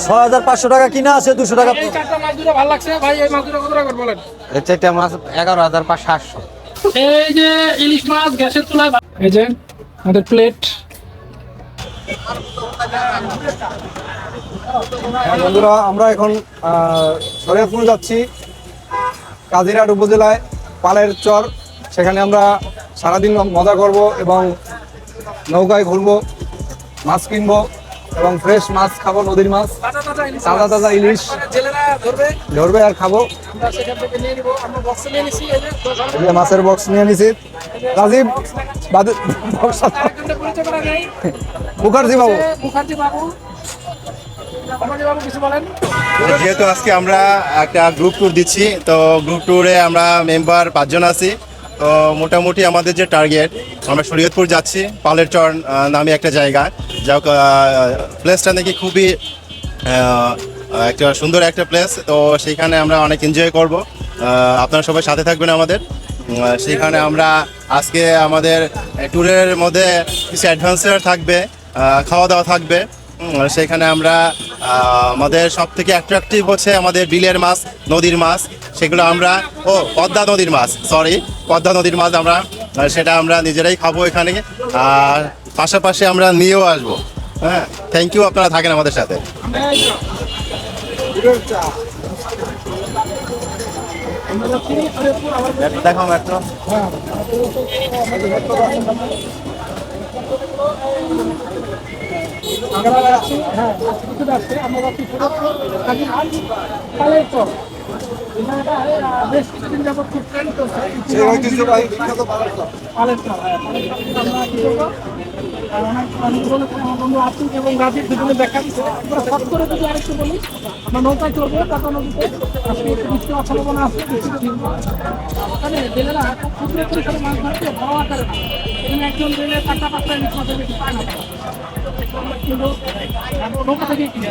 ছয় হাজার পাঁচশো টাকা কিনা আছে দুশো টাকা চারটা মাছ এগারো হাজার পাঁচশো আটশো। এই যে ইলিশ মাছ গ্যাসের চুলায় এই যে আমাদের প্লেট হ্যাঁ, বন্ধুরা আমরা এখন আহ, শরীয়তপুর যাচ্ছি কাজিরহাট উপজেলায় পালের চর। সেখানে আমরা সারাদিন মজা করব এবং নৌকায় ঘুরবো, মাছ কিনবো এবং ফ্রেশ মাছ খাব, নদীর মাছ। তাজা তাজা ইলিশ ধরবে আর খাব। মাছের বক্স নিয়ে নিছি। রাজীব মুখার্জি বাবু। যেহেতু আজকে আমরা একটা গ্রুপ ট্যুর দিচ্ছি, তো গ্রুপ ট্যুরে আমরা মেম্বার পাঁচজন আছি। তো মোটামুটি আমাদের যে টার্গেট আমরা শরীয়তপুর যাচ্ছি, পালের চর নামে একটা জায়গা। যা প্লেসটা নাকি খুবই একটা সুন্দর একটা প্লেস তো সেইখানে আমরা অনেক এনজয় করব। আপনারা সবাই সাথে থাকবেন আমাদের। সেখানে আমরা আজকে আমাদের ট্যুরের মধ্যে কিছু অ্যাডভেঞ্চার থাকবে খাওয়া দাওয়া থাকবে। সেখানে আমরা আমাদের সব থেকে অ্যাট্রাকটিভ হচ্ছে আমাদের বিলের মাছ, নদীর মাছ। সেগুলো আমরা, ও, পদ্মা নদীর মাছ সরি পদ্মা নদীর মাছ আমরা সেটা আমরা নিজেরাই খাব এখানে। আর পাশাপাশি আমরা নিয়েও আসব। হ্যাঁ থ্যাংক ইউ আপনারা থাকেন আমাদের সাথে। দেখো আমরা যাচ্ছি হ্যাঁ কিছু যাচ্ছে। আমরা সুরতপুর বেশ কিছুদিন যাবত খুব ট্রেন্ড করছে এবং রাজীব দুজনে দেখা দিচ্ছে ফট করে যদি আরেকটু বলি আমরা নৌকায় চলবো টাটা নদীতে আজকে একটু বৃষ্টি অসম্ভাবনা আছে বৃষ্টিতে জেলেরা খুব ক্ষুদ্র পরিসরে মাছ ধরতে বড় আকারে। এখানে একজন জেলে পাঁচটা ইলিশ মাছের বেশি পায় না কিনবো নৌকা থেকে কিনে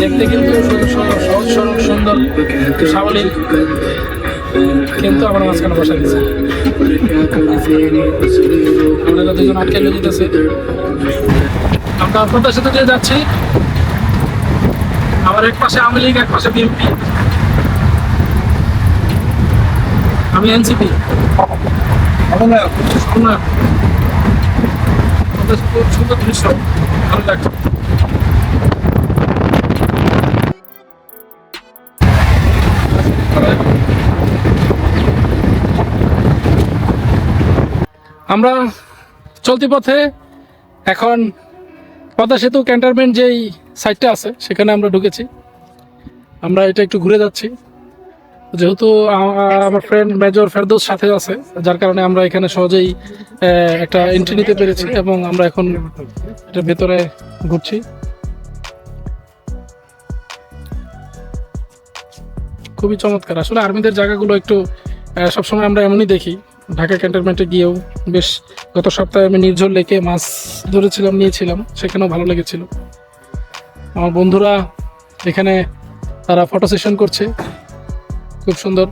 দেখতে কিন্তু সহজ, সরল, সুন্দর, সাবলীল। কিন্তু আমার মাঝখানে বসা গেছে। আমরা দুজন আটকে যেতেছে আমরা সাথে দিয়ে যাচ্ছি, আমার এক পাশে আওয়ামী লীগ, এক পাশে বিএনপি। আমি এনসিপি। সুন্দর দৃশ্য, ভালো লাগছে। আমরা চলতি পথে এখন পদ্মা সেতু ক্যান্টনমেন্ট যেই সাইটটা আছে, সেখানে আমরা ঢুকেছি। আমরা এটা একটু ঘুরে যাচ্ছি। যেহেতু আমার ফ্রেন্ড মেজর ফেরদৌস সাথে আছে, যার কারণে আমরা এখানে সহজেই একটা এন্ট্রি নিতে পেরেছি এবং আমরা এখন এটার ভেতরে ঘুরছি। খুবই চমৎকার। আসলে আর্মিদের জায়গাগুলো একটু সবসময় আমরা এমনই দেখি। ঢাকা ক্যান্টনমেন্টে গিয়েও বেশ গত সপ্তাহে আমি নির্ঝর লেকে মাছ ধরেছিলাম, নিয়েছিলাম, সেখানেও ভালো লেগেছিল। আমার বন্ধুরা এখানে তারা ফটো সেশন করছে। খুব সুন্দর।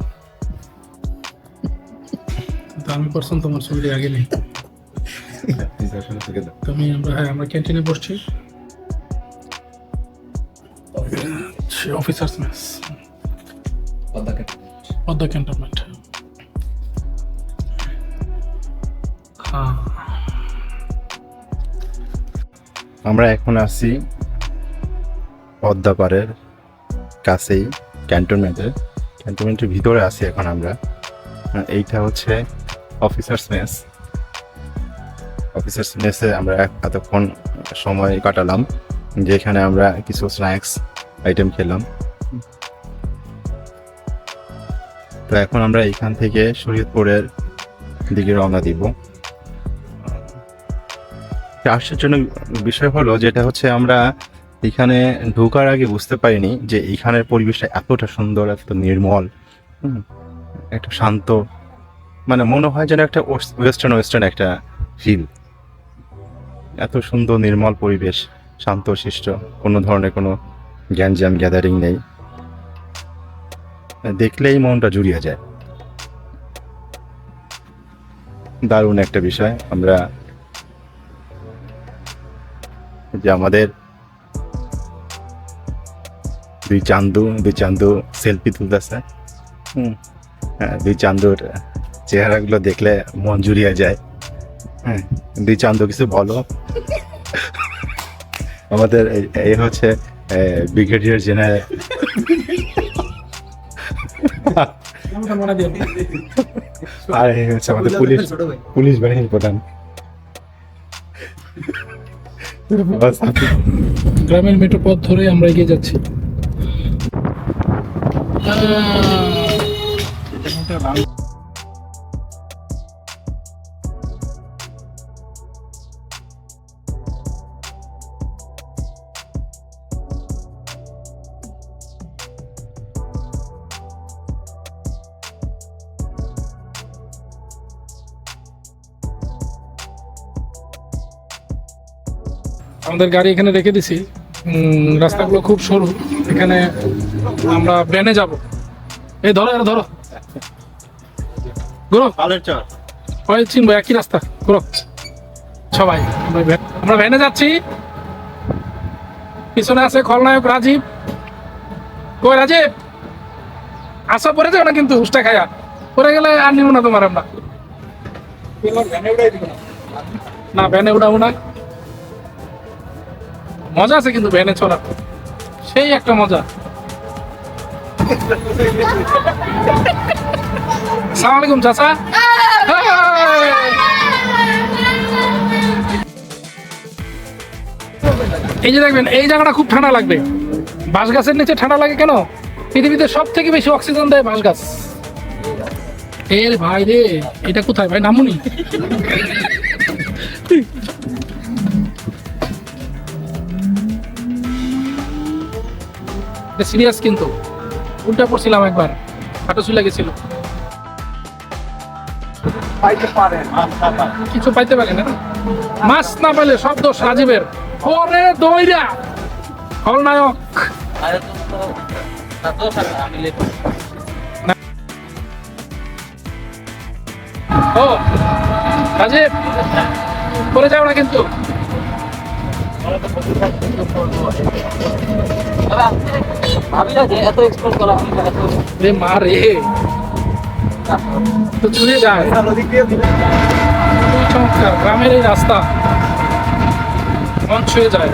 আমি পার্সন তোমার ছবি আগে নেই। তুমি আমরা হ্যাঁ আমরা ক্যান্টিনে বসছি। অফিসার্স মেস পদ্মা ক্যান্টনমেন্ট হ্যাঁ। আমরা এখন আছি পদ্মাপাড়ের কাছেই ক্যান্টনমেন্টের ক্যান্টনমেন্টের ভিতরে আছি এখন আমরা। এইটা হচ্ছে অফিসার্স মেস অফিসার্স মেসে আমরা এতক্ষণ সময় কাটালাম যেখানে আমরা কিছু স্ন্যাক্স আইটেম খেলাম। তো এখন আমরা এখান থেকে শরীয়তপুরের দিকে রওনা দিব। আশ্চর্যজনক বিষয় হলো যেটা হচ্ছে আমরা এখানে ঢোকার আগে বুঝতে পারিনি যে এখানের পরিবেশটা এতটা সুন্দর, এত নির্মল একটা শান্ত মানে মনে হয় যেন একটা ওয়েস্টার্ন ওয়েস্টার্ন একটা ফিল এত সুন্দর, নির্মল পরিবেশ শান্ত শিষ্ট কোনো ধরনের কোনো গ্যাঞ্জাম গ্যাদারিং নেই। দেখলেই মনটা জুড়িয়ে যায়। দারুণ একটা বিষয়। আমরা যে আমাদের দুই চান্দু দুই চান্দু সেলফি তুলতেছে। হুম। হ্যাঁ, দুই চান্দুর চেহারাগুলো দেখলে মন জুড়িয়ে যায়। হ্যাঁ দুই চান্দু কিছু বলো। আমাদের এই- হচ্ছে ব্রিগেডিয়ার জেনারেল আর আমাদের পুলিশ পুলিশ বাহিনীর প্রধান গ্রামের মেট্রো পথ ধরে আমরা এগিয়ে যাচ্ছি। আমাদের গাড়ি এখানে রেখে দিছি। রাস্তাগুলো খুব সরু। এখানে আমরা ভ্যানে যাব। এই ধরো এরা ধরো। ঘুরো। ওই চিনবো একই রাস্তা। ঘুরো। সবাই আমরা ভ্যানে যাচ্ছি। পিছনে আছে খলনায়ক রাজীব। কই রাজীব? আসা পরে যাও না কিন্তু হুসটা খায়া। পরে গেলে আর নিব না তোমার আমরা। না ভ্যানে উঠাবো না। মজা আছে কিন্তু ভ্যানে চড়া সেই একটা মজা। সালাম আলাইকুম, চাচা। এই যে দেখবেন, এই জায়গাটা খুব ঠান্ডা লাগবে। বাঁশ গাছের নিচে ঠান্ডা লাগে কেন? পৃথিবীতে সব থেকে বেশি অক্সিজেন দেয় বাঁশ গাছ এর ভাই রে, এটা কোথায়? ভাই, নামুনি। এটা সিরিয়াস কিন্তু। উল্টা পড়ছিলাম একবার। হাঁটু চুলে গেছিল। কিছু পাইতে পারে না। মাছ না পেলে সব দোষ রাজীবের। পরে দইরা। খলনায়ক। ও রাজীব পরে যাও না কিন্তু। রে মা রে। তো ছুঁয়ে যায়। চমৎকার গ্রামের রাস্তা। মন ছুঁয়ে যায়।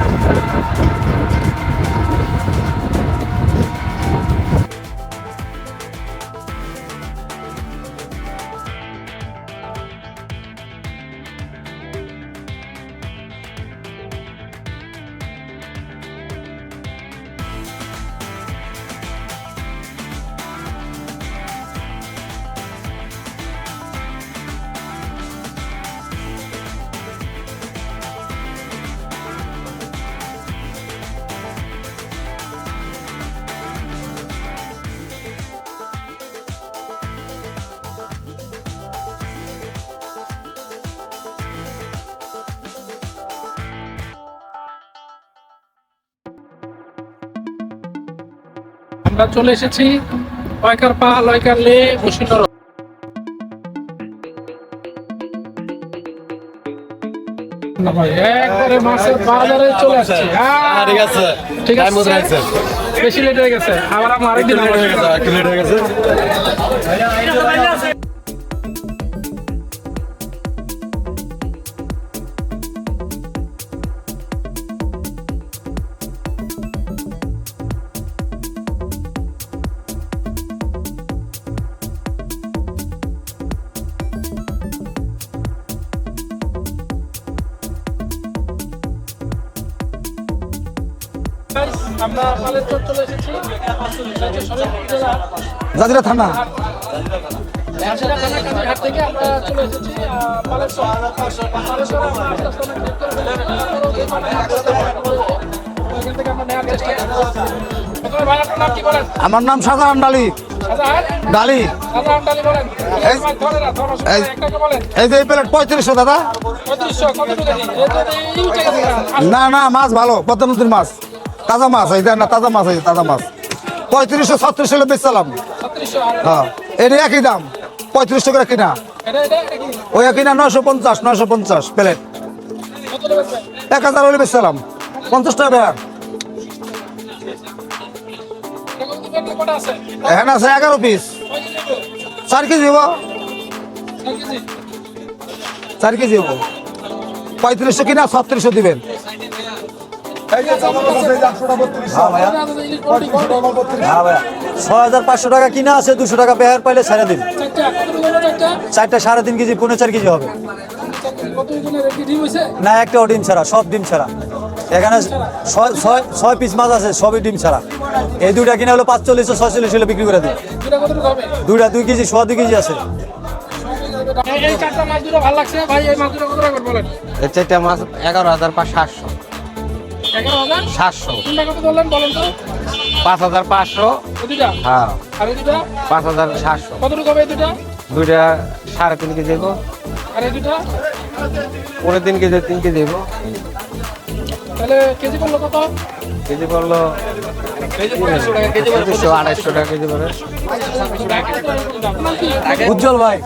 আমরা চলে এসেছি লয়কার পা লয়কার লে বসিনর একবারে মাছের বাজারে চলে আসছি। হ্যাঁ, ঠিক আছে। ঠিক আছে। বেশি লেট হয়ে গেছে। আবার আমার আরেকদিন একটু হয়ে গেছে, একটু late হয়ে গেছে। কি বলেন? আমার নাম সাধারণ ডালি ডালি। এই- যে প্লেট পঁয়ত্রিশশো দাদা 3500, কত টাকা দিই? এই তো এই ইউজ টাকা দিই না। না মাছ ভালো পদ্ম নদীর মাছ তাজা মাছ এই না তাজা মাছ এই তাজা মাছ পঁয়ত্রিশশো ছত্রিশ হলে বেচলাম 3600, আর হ্যাঁ এটা একই দাম পঁয়ত্রিশশো করে কিনা? ওই কিনা নয়শো পঞ্চাশ নয়শো পঞ্চাশ প্লেট? এক হাজার হলে বেচলাম পঞ্চাশ টাকা আছে? এখানে আছে এগারো পিস? চার কেজি হব চার কেজি হব পঁয়ত্রিশশো কিনা, ছত্রিশশো দিবেন ছয় হাজার পাঁচশো টাকা কিনা আছে দুশো টাকা বেহার পাইলে সাড়ে দিন। চারটা, সাড়ে তিন কেজি পনেরো চার কেজি হবে? না একটা ডিম ছাড়া সব ডিম ছাড়া। এখানে ছয় ছয় ছয় পিস মাছ আছে সবই ডিম ছাড়া। এই দুইটা কিনা হলো পাঁচচল্লিশশো ছয়চল্লিশ হলে বিক্রি করে দিই দুটা কত টাকা হবে? দুইটা দুই কেজি সোয়া দুই কেজি আছে। এই- এই চারটা মাছ দুটো ভালো লাগছে ভাই এই মাছ দুটো কত টাকা বলেন? এই চারটা মাছ এগারো হাজার পাঁচ সাতশো। পাঁচ হাজার পাঁচশো। হ্যাঁ। পাঁচ হাজার সাতশো। কত টাকা হবে এই দুইটা? সাড়ে তিন কেজি দেবো পনেরো তিন কেজি তিন কেজি দেবো তাহলে কেজি করল কত? কেজি পড়ল আড়াইশো টাকা কেজি পড়ে? উজ্জ্বল ভাই?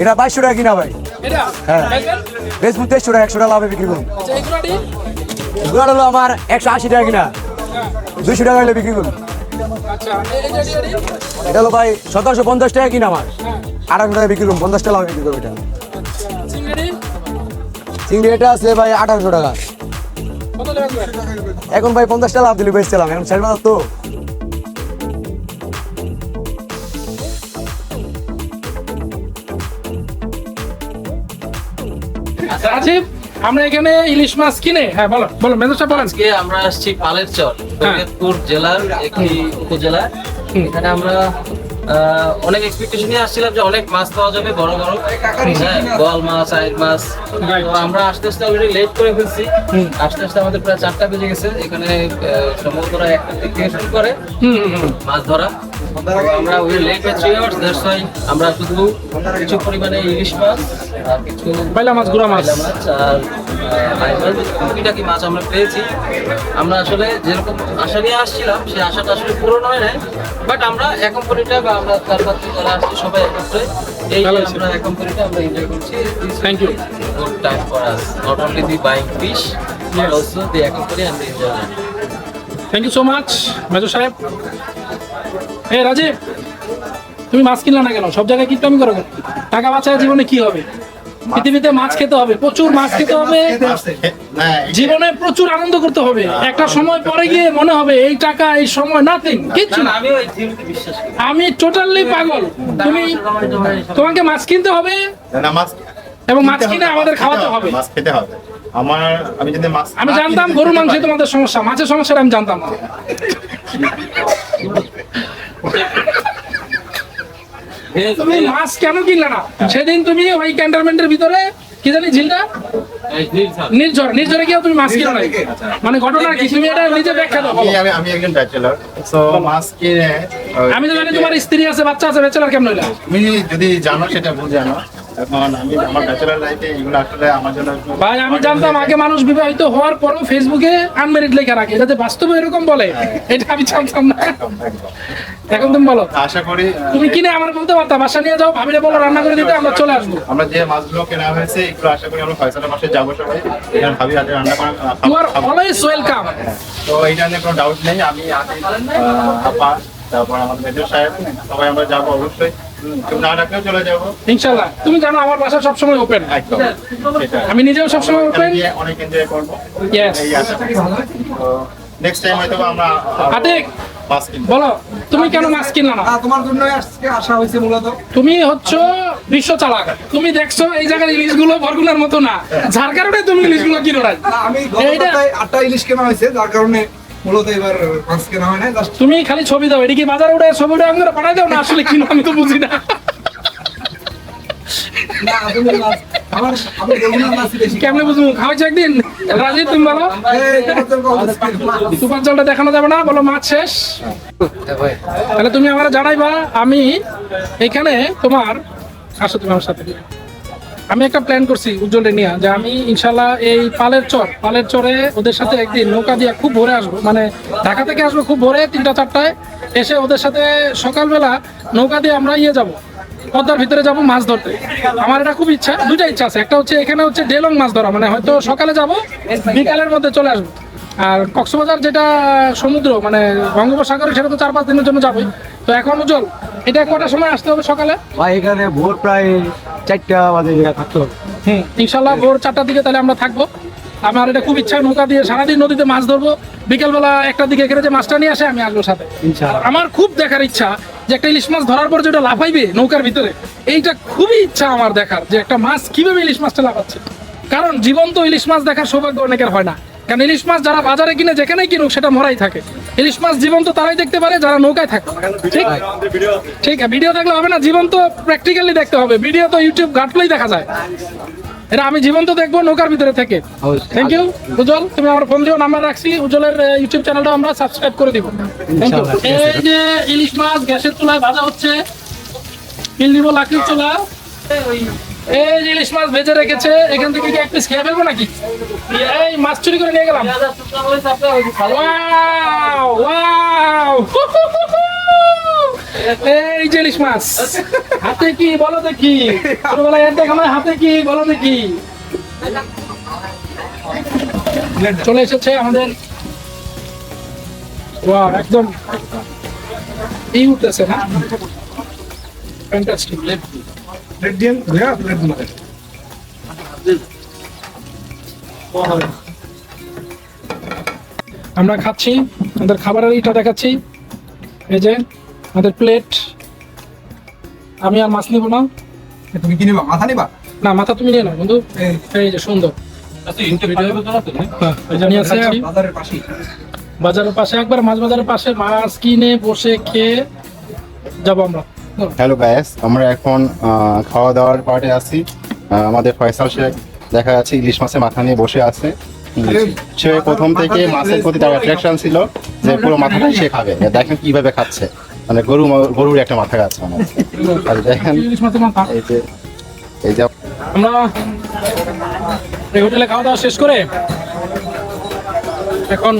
এটা বাইশশো টাকা কিনা ভাই। এটা? হ্যাঁ। বেশ তেইশশো টাকা একশো টাকা লাভে বিক্রি করুন। হলো আমার একশো আশি টাকা কিনা। দুইশো টাকা হলে বিক্রি করুন। এটি, হলো ভাই সতেরোশো পঞ্চাশ টাকা কিনা আমার। আঠারো টাকা বিক্রি করুন পঞ্চাশ টাকা লাভে বিক্রি করব এটা। চিংড়ি? এটা আছে ভাই আঠারোশো টাকা। এখন ভাই পঞ্চাশ টাকা লাভ বেশ চালাম এখন ষাট বাজার তো আমরা এখানে ইলিশ মাছ কিনে হ্যাঁ বলো বলো মেজর সাহেব বলেন। আজকে আমরা আসছি পালের চর শরীয়তপুর জেলার একটি উপজেলা এখানে আমরা অনেক এক্সপেকটেশন নিয়ে আসছিলাম যে অনেক মাছ পাওয়া যাবে বড় বড়। হ্যাঁ, মাছ আইর মাছ। তো আমরা আস্তে আস্তে অলরেডি লেট করে ফেলছি। আস্তে আস্তে আমাদের প্রায় চারটা বেজে গেছে। এখানে সম্ভবত একটা দিক থেকে শুরু করে মাছ ধরা। আমরা we late three hours that's why আমরা শুধু কিছু পরিমাণে ইলিশ মাছ বাইলা মাছ গুড়া মাছ? আর মাছ টুকিটাকি মাছ আমরা পেয়েছি। আমরা আসলে যেরকম আশা নিয়ে আসছিলাম সেই আশাটা আসলে পূরণ হয় নাই। বাট আমরা এক কোম্পানিটা বা আমরা পাঁচ জন যারা আসছি সবাই একত্রে এই। আমরা এক কোম্পানিটা আমরা এনজয় করছি। Thank you. Good time for us not only the buying fish but also the এক company the enjoy thank you so much major সাহেব এ রাজীব তুমি মাছ কিনলে না কেন? সব জায়গায় কিনতে আমি করো টাকা বাঁচায় জীবনে কি হবে? পৃথিবীতে মাছ খেতে হবে প্রচুর মাছ খেতে হবে। জীবনে প্রচুর আনন্দ করতে হবে। একটা সময় পরে গিয়ে মনে হবে এই টাকা এই সময় নাথিং কিচ্ছু না। আমি টোটালি পাগল। তুমি তোমাকে মাছ কিনতে হবে এবং মাছ কিনে আমাদের খাওয়াতে হবে মাছ খেতে হবে। আমার আমি যদি মাছ আমি জানতাম গরুর মাংসে তোমাদের সমস্যা মাছের সমস্যাটা আমি জানতাম না। তুমি মাছ কেন কিনলে না? সেদিন তুমি ওই ক্যান্টনমেন্টের ভিতরে কি জানি ঝিলটা? নির্ঝর নির্ঝরে গিয়ে তুমি মাছ কিনো নাই? মানে ঘটনা কি? তুমি এটা নিজে ব্যাখ্যা দাও। আমি আমি আমি একজন ব্যাচেলর সো মাছ কিনে আমি তো জানি তোমার স্ত্রী আছে বাচ্চা আছে বেচারার কেমন হইলা? তুমি যদি জানো সেটা ভুল জানো এখন আমি আমার ব্যাচেলর লাইফে এগুলো আসলে আমার জন্য একটু- ভাই আমি জানতাম আগে মানুষ বিবাহিত হওয়ার পরও ফেসবুকে আনমেরিড লেখা রাখে। যাতে বাস্তবে এরকম বলে? এটা আমি জানতাম না। এখন তুমি বলো। আশা করি তুমি কিনে আমার বলতে বাসা নিয়ে যাও বলো রান্না করে দিতে আমরা চলে আসব। আমরা যে মাছগুলো কেনা হয়েছে এগুলো আশা করি আমরা ফয়সালা মাসে যাব সবাই। এখানে ভাবি হাতে রান্না করা ইউ আর খাবো- খাব। অলওয়েজ ওয়েলকাম তো এইটা নিয়ে কোনো ডাউট নেই। আমি আছি আপা তারপর আমাদের মেজর সাহেব। সবাই আমরা যাব অবশ্যই। না ডাকলেও চলে যাব। ইনশাল্লাহ তুমি জানো আমার বাসা সবসময় ওপেন। আমি নিজেও সবসময় ওপেন অনেক এনজয় করব। নেক্সট টাইম হয়তো আমরা বলো তুমি কেন মাছ কিনলা না? তোমার জন্য আজকে আসা হয়েছে মূলত। তুমি হচ্ছে বিশ্ব চালাক তুমি দেখছ এই জায়গার ইলিশগুলো বরগুনার মতো না। যার কারণে তুমি ইলিশগুলো কিনো না, আমি আটটা ইলিশ কেনা হয়েছে যার কারণে মূলত এবার মাছ কেনা হয় না তুমি খালি ছবি দাও কি বাজারে উঠে ছবি উঠে আমি পাঠাই দাও না আসলে কি আমি তো বুঝি না। কেমনে বুঝব? খাওয়াইছো একদিন? রাজি? তুমি বলো। সুপার জলটা দেখানো যাবে না? বলো মাছ শেষ? তাহলে তুমি আমার জানাইবা আমি এখানে তোমার আসো তুমি আমার সাথে। আমি একটা প্ল্যান করছি উজ্জ্বল নিয়ে যে আমি ইনশাল্লাহ এই পালের চর পালের চরে ওদের সাথে একদিন নৌকা দিয়ে খুব ভোরে আসব। মানে ঢাকা থেকে আসব খুব ভোরে তিনটা চারটায়। এসে ওদের সাথে সকালবেলা নৌকা দিয়ে আমরা ইয়ে যাব। পদ্মার ভিতরে যাব মাছ ধরতে। আমার এটা খুব ইচ্ছা দুইটা ইচ্ছা আছে। একটা হচ্ছে এখানে হচ্ছে ডেলং মাছ ধরা মানে হয়তো সকালে যাব বিকালের মধ্যে চলে আসব। আর কক্সবাজার যেটা সমুদ্র মানে বঙ্গোপসাগরে সেটা তো চার পাঁচ দিনের জন্য যাবে তো এখন উজ্জ্বল এটা কটার সময় আসতে হবে সকালে? ভাই এখানে ভোর প্রায় চারটা বাজে থাকতে হবে। হুম ইনশাল্লাহ ভোর চারটার দিকে তাহলে আমরা থাকব। আমার এটা খুব ইচ্ছা নৌকা দিয়ে সারাদিন নদীতে মাছ ধরবো। বিকেলবেলা একটা দিকে এখানে যে মাছটা নিয়ে আসে আমি আসব সাথে। আমার খুব দেখার ইচ্ছা যে একটা ইলিশ মাছ ধরার পর যেটা লাফাইবে নৌকার ভিতরে, এইটা খুবই ইচ্ছা আমার দেখার যে একটা মাছ কীভাবে ইলিশ মাছটা লাফাচ্ছে। কারণ জীবন্ত ইলিশ মাছ দেখার সৌভাগ্য অনেকের হয় না। কারণ ইলিশ মাছ যারা বাজারে কিনে যেখানেই কিনুক সেটা মরাই থাকে। ইলিশ মাছ জীবন্ত তারাই দেখতে পারে, যারা নৌকায় থাকে। ঠিক? ঠিক ভিডিও দেখলে হবে না, জীবন্ত প্র্যাকটিক্যালি দেখতে হবে। ভিডিও তো ইউটিউব ঘাটলেই দেখা যায়। এটা আমি জীবন্ত দেখব নৌকার ভিতরে থেকে। Thank you Ujjwal. তুমি আমার ফোন দিও নাম্বার রাখছি। উজ্জ্বলের ইউটিউব চ্যানেলটা আমরা সাবস্ক্রাইব করে দিব। থ্যাংক ইউ এই যে ইলিশ মাছ গ্যাসের চুলায় ভাজা হচ্ছে। কিল দিব লাকড়ির চুলা। এই যে ইলিশ মাছ ভেজে রেখেছে এখান থেকে কি এক পিস খেয়ে ফেলব নাকি? এই মাছ চুরি করে নিয়ে গেলাম। ওয়াও ওয়াও এই যে ইলিশ মাছ হাতে কি বলো দেখি? ছোটবেলায় এর দেখানো হাতে কি বলো দেখি। চলে এসেছে আমাদের। ওয়াও একদম এই উঠতেছে না? ফ্যান্টাস্টিক হ্যাঁ রেড ডিম আমরা খাচ্ছি আমাদের খাবারের ইটা দেখাচ্ছি। এই যে আমাদের প্লেট আমি আর মাছ নিব না। তুমি কি নিবা? মাথা নিবা? না মাথা তুমি নিয়ে নাও বন্ধু। এই যে সুন্দর। হ্যাঁ, নিয়ে বাজারের পাশেই বাজারের পাশে। একবার মাছ বাজারের পাশে মাছ কিনে বসে খেয়ে যাব আমরা। হ্যালো গায়েস আমরা এখন আহ, খাওয়া দাওয়ার পার্টে আছি আমাদের ফয়সাল শেখ দেখা যাচ্ছে ইলিশ মাছের মাথা নিয়ে বসে আছে। সে প্রথম থেকে মাছের প্রতি তার অ্যাট্রাকশন ছিল যে পুরো মাথাটাই সে খাবে। দেখেন কীভাবে খাচ্ছে। মানে গরু গরুর একটা মাথা খাচ্ছে মানে। এই যে এই যে আমরা এই হোটেলে খাওয়া দাওয়া শেষ করে এখন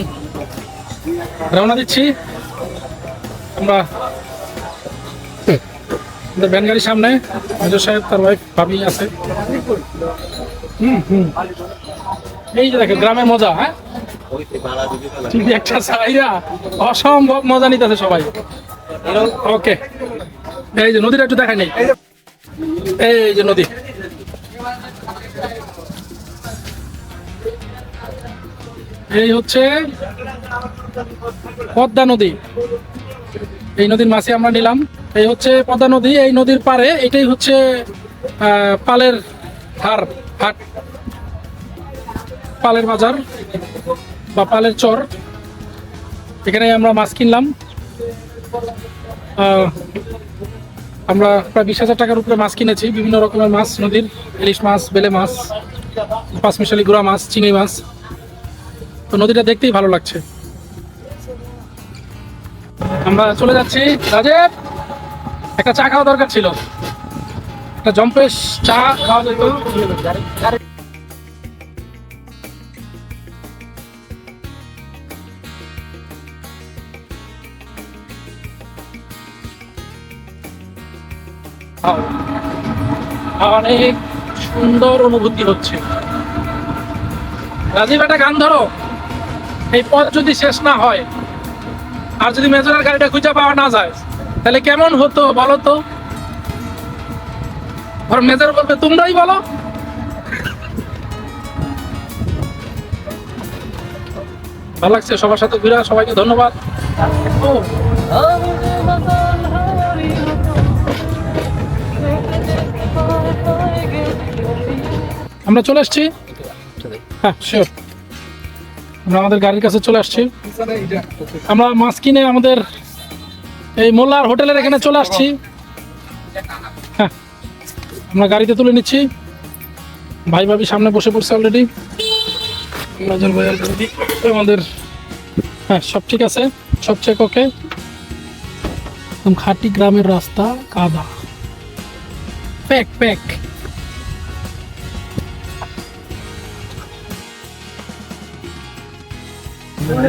রওনা দিচ্ছি। আমরা ভ্যান গাড়ির সামনে মেজর সাহেব তার ওয়াইফ ভাবি আছে। হুম হুম। এই যে দেখো গ্রামের মজা হ্যাঁ? একটা সাইরা অসম্ভব মজা নিতেছে সবাই। ওকে এই যে নদীটা একটু দেখাই নেই। এই যে নদী। এই হচ্ছে পদ্মা নদী। এই নদীর মাছে আমরা নিলাম। এই হচ্ছে পদ্মা নদী, এই নদীর পারে এটাই হচ্ছে পালের হার, হাট। পালের বাজার বা পালের চর। এখানে আমরা মাছ কিনলাম। আমরা প্রায় বিশ হাজার টাকার উপরে মাছ কিনেছি, বিভিন্ন রকমের মাছ, নদীর ইলিশ মাছ, বেলে মাছ পাঁচমিশালি গুড়া মাছ, চিংড়ি মাছ। তো নদীটা দেখতেই ভালো লাগছে। আমরা চলে যাচ্ছি। রাজেব একটা চা খাওয়া দরকার ছিল। একটা জম্পেশ চা খাওয়া যেত। অনেক সুন্দর অনুভূতি হচ্ছে। রাজীব, একটা গান ধরো। এই পথ যদি শেষ না হয়, আর যদি মেজরের গাড়িটা খুঁজে পাওয়া না যায়, তাহলে কেমন হতো বলো তো? আর মেজর বলবে, তোমরাই বলো। ভালো লাগছে সবার সাথে ঘুরে, সবাইকে ধন্যবাদ। ও। আমরা চলে আসছি। হ্যাঁ আমরা আমাদের গাড়ির কাছে চলে আসছি। আমরা মাছ কিনে আমাদের এই মোল্লার হোটেলের এখানে চলে আসছি। হ্যাঁ আমরা গাড়িতে তুলে নিচ্ছি। ভাই ভাবি সামনে বসে পড়ছে অলরেডি আমাদের হ্যাঁ সব ঠিক আছে। সব চেক ওকে একদম খাটি গ্রামের রাস্তা, কাদা। প্যাক প্যাক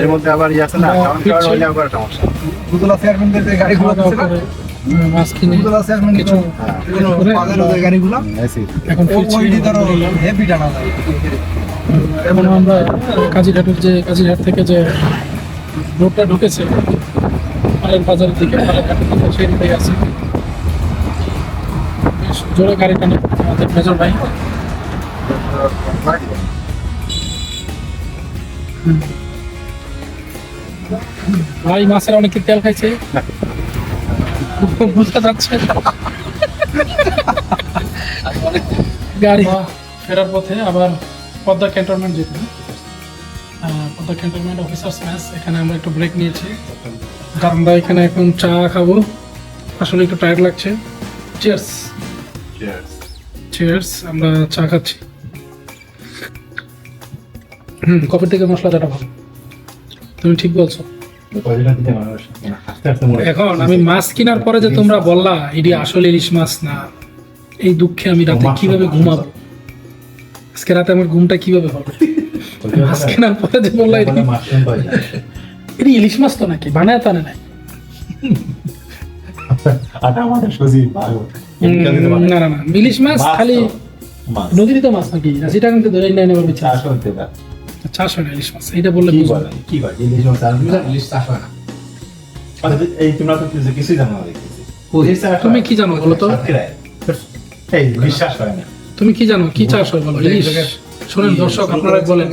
এর মধ্যে আবার ইয়ে আছে না আবার সমস্যা। দুতলা চেয়ারম্যানদের যে গাড়িগুলো আছে না? দুতলা চেয়ারম্যান কিছু পাগলের যে গাড়িগুলো? এখন ওইটি ধরো হেভি টানা যায়। এখন আমরা কাজীঘাটের যে কাজীঘাট থেকে যে রোডটা ঢুকেছে পালের বাজারের দিকে পালের দিকে সেই দিকে আছে। বেশ জোরে গাড়ি টানে আমাদের মেজর ভাই। হুম। ভাই মাছের অনেকে তেল খাইছে। বুঝতে যাচ্ছে। গাড়ি। ফেরার পথে আবার পদ্মা ক্যান্টনমেন্ট যেতে। পদ্মা ক্যান্টনমেন্ট অফিসার্স ম্যাচ এখানে আমরা একটু ব্রেক নিয়েছি। আমরা এখানে এখন চা খাব। আসলে একটু টায়ার্ড লাগছে। চিয়ার্স চিয়ার্স আমরা চা খাচ্ছি। হুম কফির থেকে মশলা দেওয়াটা ভালো। তুমি ঠিক বলছো। এখন আমি মাছ কেনার পরে যে তোমরা বললা এটি আসলে ইলিশ মাছ না এই দুঃখে আমি রাতে কীভাবে ঘুমাবো? আজকে রাতে আমার ঘুমটা কীভাবে হবে? মাছ কেনার পরে যে বললা এটি ইলিশ মাছ তো নাকি? বানায় তানে নাই। না না না ইলিশ মাছ খালি নদীর তো মাছ নাকি? সেটা কিন্তু ধরে নেয় বিচার চাষ হয় না ইলিশ মাছ এটা বললে বুঝব না। এই তোমরা তো কিছুই জানো না তুমি কি জানো বলো তো? এই বিশ্বাস হয় না। তুমি কি জানো? কি চাষ হয় বলো? ইলিশ। শোনেন দর্শক আপনারা বলেন।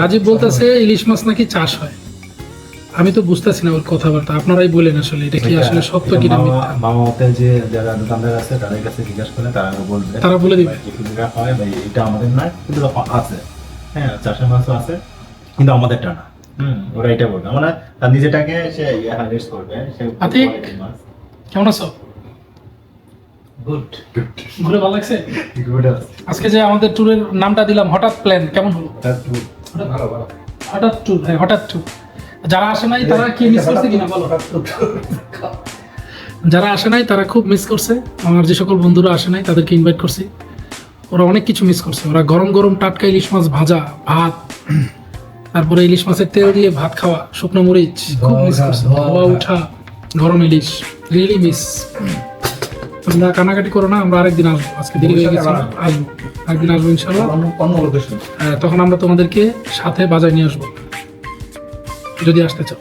রাজীব বলতেছে ইলিশ মাছ নাকি চাষ হয় আমি তো বুঝতেছি না ওর কথাবার্তা। আপনারাই বলেন আসলে এটা কি আসলে সত্য কি না যে যারা দোকানদার আছে তাদের কাছে জিজ্ঞাসা করলে তারা বলবে। তারা বলে দিবে। হয় ভাই এটা আমাদের নয় কিন্তু আছে। হ্যাঁ চাষের মাছও আছে কিন্তু আমাদেরটা না হুম। ওরা এটা বলবে। মানে তার নিজেটাকে সে হাইলাইট করবে সে আতিক। কেমন আছো? গুড ঘুরে ভালো লাগছে? গুড আজকে যে আমাদের ট্যুরের নামটা দিলাম হঠাৎ প্ল্যান কেমন হলো? হঠাৎ ট্যুর হ্যাঁ হঠাৎ ট্যুর যারা আসে নাই তারা কি মিস করছে কিনা বলো? যারা আসে নাই তারা খুব মিস করছে। আমার যে সকল বন্ধুরা আসে নাই তাদেরকে ইনভাইট করছি। ওরা অনেক কিছু মিস করছে। ওরা গরম গরম টাটকা ইলিশ মাছ ভাজা ভাত তারপরে ইলিশ মাছের তেল দিয়ে ভাত খাওয়া শুকনো মরিচ খুব মিস করছে। ধোয়া উঠা গরম ইলিশ রিয়েলি মিস তোমরা কানাকাটি করো না আমরা আরেকদিন আসব। আজকে দেরি হয়ে গেছে আসব। একদিন আসব ইনশাল্লাহ হ্যাঁ, তখন আমরা তোমাদেরকে সাথে বাজায় নিয়ে আসব। যদি আসতে চাও।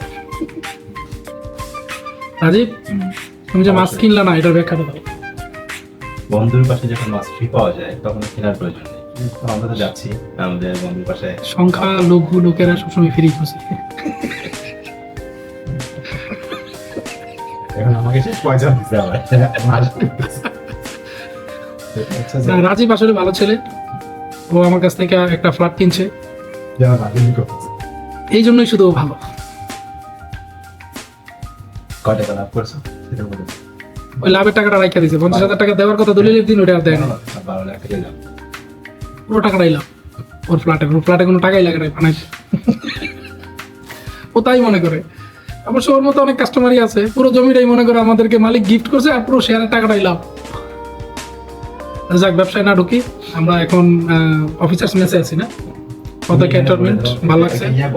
রাজীব তুমি যে মাছ কিনলা না এটার ব্যাখ্যাটা দাও। বন্ধুর পাশে যখন মাছ ফ্রি পাওয়া যায় তখন কেনার প্রয়োজন নেই। আমরা তো যাচ্ছি আমাদের বন্ধুর পাশে। সংখ্যা লঘু লোকেরা সবসময় ফ্রি খুশি এখন আমাকে সে পয়সা দিতে হবে রাজীব আসলে ভালো ছেলে। ও আমার কাছ থেকে একটা ফ্ল্যাট কিনছে। এই জন্যই শুধু ভালো। কয় টাকা লাভ করছ সেটা বলে। ওই লাভের টাকাটা রাখা দিয়েছে পঞ্চাশ হাজার টাকা দেওয়ার কথা দলিলের দিন ওটা আর দেয় না। পুরো টাকাটাই লাভ। ওর ফ্ল্যাটে ওর ফ্ল্যাটে কোনো টাকাই লাগে না ও তাই মনে করে। অবশ্য ওর মতো অনেক কাস্টমারই আছে। পুরো জমিটাই মনে করে আমাদেরকে মালিক গিফট করছে আর পুরো শেয়ারের টাকাটাই লাভ। যাক ব্যবসায় না ঢুকি। আমরা এখন অফিসার্স মেসে আছি না? কত ক্যান্টনমেন্ট ভালো লাগছে। ইয়া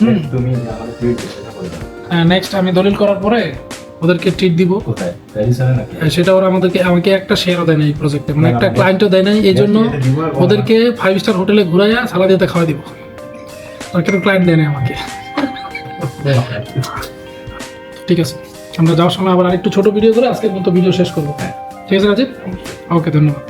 হুম। তুমি নেক্সট আমি দলিল করার পরে ওদেরকে ট্রিট দিব। কোথায়? আর সেটা ওরা আমাদেরকে আমাকে একটা শেয়ারও দেয় না এই প্রজেক্টে মানে একটা ক্লায়েন্টও দেয় নাই এই জন্য ওদেরকে ফাইভ স্টার হোটেলে ঘুরাইয়া সালা দিতে খাওয়া দিব। আর কেন ক্লায়েন্ট দেয় না আমাকে। ঠিক আছে। আমরা যাওয়ার সময় আবার আরেকটু ছোট ভিডিও করে আজকের মতো ভিডিও শেষ করব। ঠিক আছে রাজীব? ওকে ধন্যবাদ।